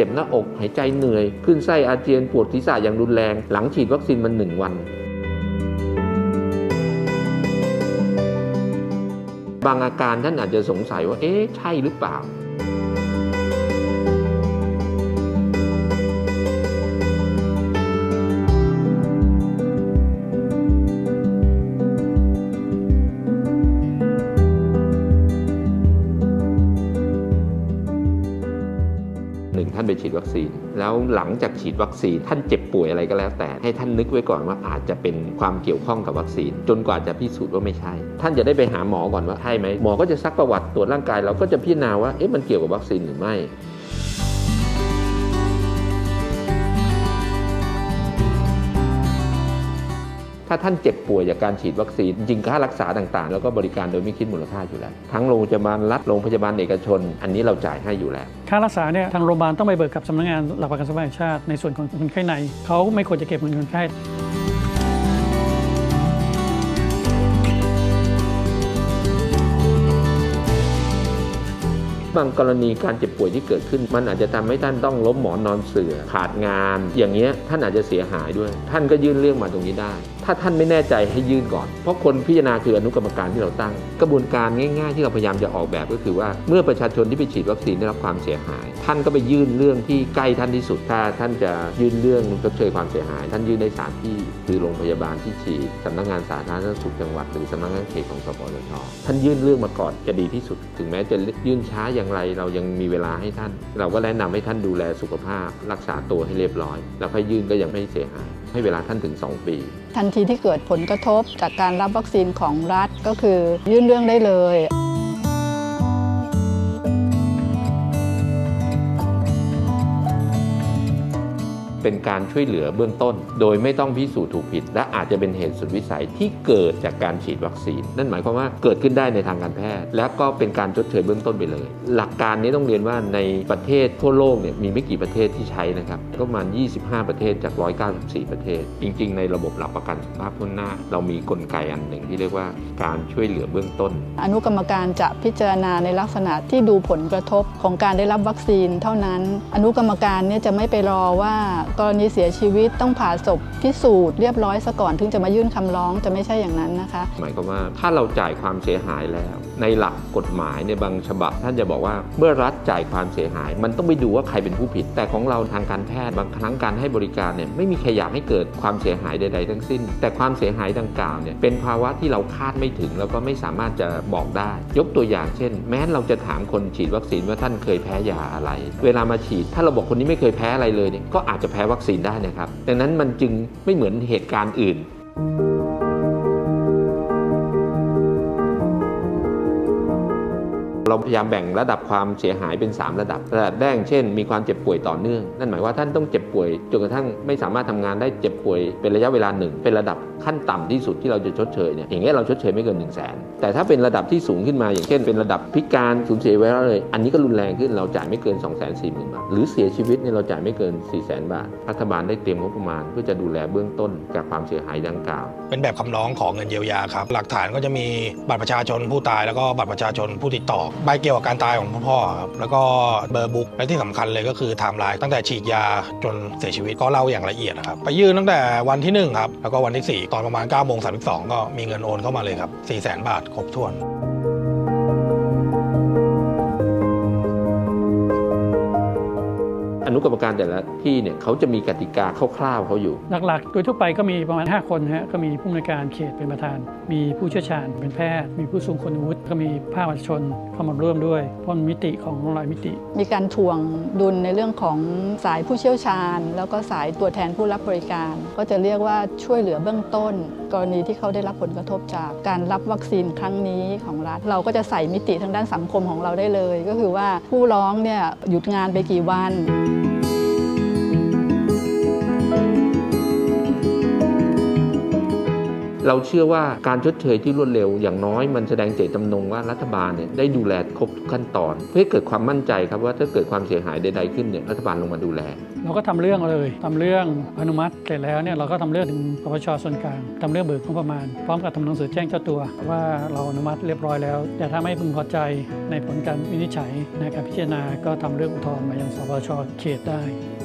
จ็บหน้าอก หายใจเหนื่อย ขึ้นไส้อาเจียนปวดศีรษะอย่างรุนแรง หลังฉีดวัคซีนมันหนึ่งวันบางอาการท่านอาจจะสงสัยว่า เอ๊ะ ใช่หรือเปล่าานไปฉีดวัคซีน แล้วหลังจากฉีดวัคซีน ท่านเจ็บป่วยอะไรก็แล้วแต่ให้ท่านนึกไว้ก่อนว่าอาจจะเป็นความเกี่ยวข้องกับวัคซีน จนกว่าจะพิสูจน์ว่าไม่ใช่ ท่านจะได้ไปหาหมอก่อนว่าใช่ไหมหมอก็จะซักประวัติตรวจร่างกายเราก็จะพิจารณาว่าเอ๊ะมันเกี่ยวกับวัคซีนหรือไม่ ถ้าท่านเจ็บป่วยจากการฉีดวัคซีน จริงค่ารักษาต่างๆ แล้วก็บริการโดยไม่คิดมูลค่าอยู่แล้ว ทั้งโรงพยาบาลรัฐโรงพยาบาลเอกชน อันนี้เราจ่ายให้อยู่แล้ว ค่ารักษาเนี่ยทางโรงพยาบาลต้องไปเบิกกับสำนักงานหลักประกันสุขภาพแห่งชาติในส่วนของคนไข้ในเขาไม่ควรจะเก็บเงินคนไข้ บางกรณีการเจ็บป่วยที่เกิดขึ้น มันอาจจะทำให้ท่านต้องล้มหมอนนอนเสือขาดงาน อย่างเงี้ยท่านอาจจะเสียหายด้วย ท่านก็ยื่นเรื่องมาตรงนี้ได้ ถ้าท่านไม่แน่ใจให้ยื่นก่อน เพราะคนพิจารณาคืออนุกรรมการที่เราตั้ง กระบวนการง่ายๆ ที่เราพยายามจะออกแบบก็คือว่าเมื่อประชาชนที่ไปฉีดวัคซีนได้รับความเสียหาย ท่านก็ไปยื่นเรื่องที่ใกล้ท่านที่สุดถ้าท่านจะยื่นเรื่องชดเชยความเสียหาย ท่านยื่นได้สามที่คือโรงพยาบาลที่ฉีดสำนักงานสาธารณสุขจังหวัดหรือสำนักงานเขตของสปสชท่านยื่นเรื่องมาก่อนจะดีที่สุด ถึงแม้จะยื่นช้าอย่างไรเรายังมีเวลาให้ท่าน เราก็แนะนำให้ท่านดูแลสุขภาพ รักษาตัวให้เรียบร้อย แล้วค่อยยื่นก็ยังไม่เสียหาย ให้เวลาท่านถึง 2 ปี ทันทีที่เกิดผลกระทบจากการรับวัคซีนของรัฐก็คือยื่นเรื่องได้เลย เป็นการช่วยเหลือเบื้องต้น โดยไม่ต้องพิสูจน์ถูกผิด และอาจจะเป็นเหตุสุดวิสัยที่เกิดจากการฉีดวัคซีน นั่นหมายความว่าเกิดขึ้นได้ในทางการแพทย์ และก็เป็นการชดเชยเบื้องต้นไปเลย หลักการนี้ต้องเรียนว่าในประเทศทั่วโลกเนี่ยมีไม่กี่ประเทศที่ใช้นะครับก็ประมาณ 25 ประเทศจาก 194 ประเทศ จริง ๆ ในระบบหลักประกันสุขภาพทั่วหน้า เรามีกลไกอันหนึ่งที่เรียกว่าการช่วยเหลือเบื้องต้น อนุกรรมการจะพิจารณาในลักษณะที่ดูผลกระทบของการได้รับวัคซีนเท่านั้น อนุกรรมการเนี่ยจะไม่ไปรอว่ากรณีเสียชีวิตต้องผ่าศพพิสูจน์เรียบร้อยซะก่อนถึงจะมายื่นคำร้องจะไม่ใช่อย่างนั้นนะคะ หมายความว่าถ้าเราจ่ายความเสียหายแล้ว ในหลักกฎหมายในบางฉบับ ท่านจะบอกว่าเมื่อรัฐจ่ายความเสียหาย มันต้องไปดูว่าใครเป็นผู้ผิด แต่ของเราทางการแพทย์บางครั้งการให้บริการเนี่ยไม่มีใครอยากให้เกิดความเสียหายใด ๆ ทั้งสิ้น แต่ความเสียหายดังกล่าวเนี่ยเป็นภาวะที่เราคาดไม่ถึงแล้วก็ไม่สามารถจะบอกได้ ยกตัวอย่างเช่น แม้เราจะถามคนฉีดวัคซีนว่าท่านเคยแพ้ยาอะไร เวลามาฉีดถ้าเราบอกคนนี้ไม่เคยแพ้อะไรเลยเนี่ยก็อาจจะแพ้วัคซีนได้นะครับ ดังนั้นมันจึงไม่เหมือนเหตุการณ์อื่น เราพยายามแบ่งระดับความเสียหายเป็น 3 ระดับ ระดับแรกเช่น มีความเจ็บป่วยต่อเนื่อง นั่นหมายว่าท่านต้องเจ็บป่วยจนกระทั่งไม่สามารถทำงานได้เจ็บป่วยเป็นระยะเวลาหนึ่งเป็นระดับขั้นต่ำที่สุดที่เราจะชดเชยเนี่ยอย่างเงี้ยเราชดเชยไม่เกิน1นึ่งแสนแต่ถ้าเป็นระดับที่สูงขึ้นมา อย่างเช่น เป็นระดับพิการสูญเสียไว้แล้วเลย อันนี้ก็รุนแรงขึ้นเราจ่ายไม่เกิน 2 4 0 0 0 0 บาท หรือเสียชีวิตเนี่ยเราจ่ายไม่เกิน 4 0 0 0 0 0 บาท รัฐบาลได้เตรียมงบประมาณ เพื่อจะดูแลเบื้องต้นกับความเสียหายดังกล่าว เป็นแบบคำร้องของเงินเยียวยาครับหลักฐานก็จะมีบัตรประชาชนผู้ตายแล้วก็บัตรประชาชนผู้ติดต่อใบเกี่ยวกับการตายของพ่อครับแล้วก็เบอร์บุ๊กและที่สำคัญเลยก็คือไทม์ไลน์ตั้งแต่ฉีดยาจนเสียชีวิตก็เล่าอย่างละเอียดนะครับไปยื่นตั้งแต่วันที่ 1 ครับ แล้วก็วันที่ 4 ตอนประมาณ9ก้าโมงสาก็มีเงินโอนเข้ามาเลยครับสี่แสนบาทครบถ้วน นุกรรมการแต่ละที่เนี่ยเขาจะมีกติกาคร่าวๆเขาอยู่ หลักๆ โดยทั่วไปก็มีประมาณ 5 คนนะฮะก็มีผู้อำนวยการเขตเป็นประธาน มีผู้เชี่ยวชาญเป็นแพทย์ มีผู้ทรงคุณวุฒิก็มีภาคประชาชนเข้ามาร่วมด้วยเพราะมันมิติของหลายมิติ มีการทวงดุลในเรื่องของสายผู้เชี่ยวชาญ แล้วก็สายตัวแทนผู้รับบริการ ก็จะเรียกว่าช่วยเหลือเบื้องต้น กรณีที่เขาได้รับผลกระทบจากการรับวัคซีนครั้งนี้ของรัฐ เราก็จะใส่มิติทางด้านสังคมของเราได้เลย ก็คือว่าผู้ร้องเนี่ยหยุดงานไปกี่วัน เราเชื่อว่าการชดเชยที่รวดเร็วอย่างน้อยมันแสดงเจตจำนงว่ารัฐบาลเนี่ยได้ดูแลครบทุกขั้นตอน เพื่อให้เกิดความมั่นใจครับว่าถ้าเกิดความเสียหายใดๆขึ้นเนี่ยรัฐบาลลงมาดูแลเราก็ทำเรื่องเลยทำเรื่องอนุมัติเสร็จแล้วเนี่ยเราก็ทำเรื่องถึงปปชส่วนกลางทำเรื่องเบิกงบประมาณ พร้อมกับทำหนังสือแจ้งเจ้าตัว ว่าเราอนุมัติเรียบร้อยแล้ว แต่ถ้าไม่พึงพอใจในผลการวินิจฉัยในการพิจารณาก็ทำเรื่องอุทธรณ์มายังสปชเขตได้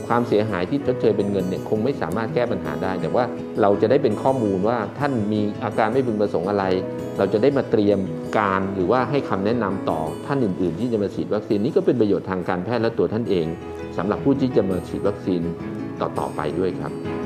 ความเสียหายที่ชดเชยเป็นเงินเนี่ยคงไม่สามารถแก้ปัญหาได้ แต่ว่าเราจะได้เป็นข้อมูลว่าท่านมีอาการไม่พึงประสงค์อะไร เราจะได้มาเตรียมการหรือว่าให้คำแนะนำต่อท่านอื่น ๆ ที่จะมาฉีดวัคซีนนี่ก็เป็นประโยชน์ทางการแพทย์และตัวท่านเอง สำหรับผู้ที่จะมาฉีดวัคซีนต่อๆไปด้วยครับ